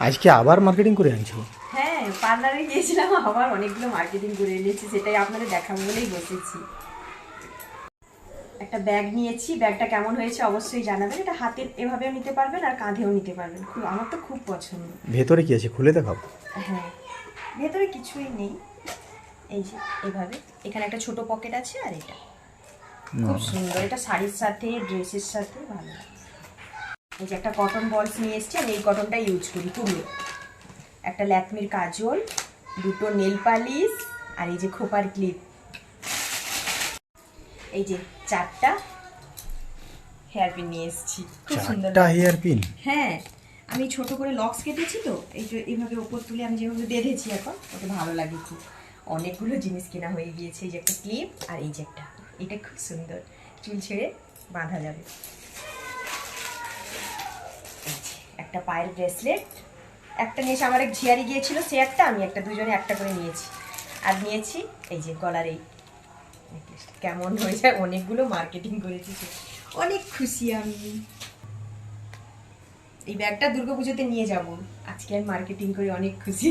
আজকে আবার মার্কেটিং করে আনছো? হ্যাঁ পার্লারে গিয়েছিলাম আবার অনেকগুলো মার্কেটিং করে এনেছি সেটাই আপনাদের দেখাবো বলেই বসেছি। একটা ব্যাগ নিয়েছি ব্যাগটা কেমন হয়েছে অবশ্যই জানাবেন এটা হাতে এভাবেও নিতে পারবেন আর কাঁধেও নিতে পারবেন। খুব আমার তো খুব পছন্দ। ভেতরে কি আছে? খুলে দেখাও। হ্যাঁ ভেতরে কিছুই নেই। এই যে এভাবে। এখানে একটা ছোট পকেট আছে আর এটা। খুব সুন্দর এটা শাড়ির সাথে ড্রেসের সাথে ভালো। লাগে। এই যে একটা কটন বলস নিয়ে এসেছি আমি এই কটনটা ইউজ করি তুলো একটা ল্যাকমির কাজল দুটো নেল পালিশ আর এই যে খোপার ক্লিপ এই যে চারটা হেয়ার পিন নিয়ে এসেছি। খুব সুন্দর হেয়ার পিন হ্যাঁ আমি ছোট করে লক্স কেটেছি তো এই যে এইভাবে ওপর তুলে আমি যেভাবে বেঁধেছি এখন ওটা ভালো লাগে খুব। অনেকগুলো জিনিস কেনা হয়ে গিয়েছে এই যে একটা ক্লিপ আর এই যে একটা। এটা খুব সুন্দর চুল ছেড়ে বাঁধা যাবে। একটা পায়ের ব্রেসলেট একটা নিয়েছে আমার এক ঝিয়ারি গিয়েছিল, সে একটা, আমি একটা, দুজনে একটা করে নিয়েছি। আর নিয়েছি এই যে গলার এই কেমন যায়, অনেকগুলো মার্কেটিং করেছি অনেক খুশি আমি। এই ব্যাগটা দুর্গাপুজোতে নিয়ে যাব। আজকে আমি মার্কেটিং করে অনেক খুশি।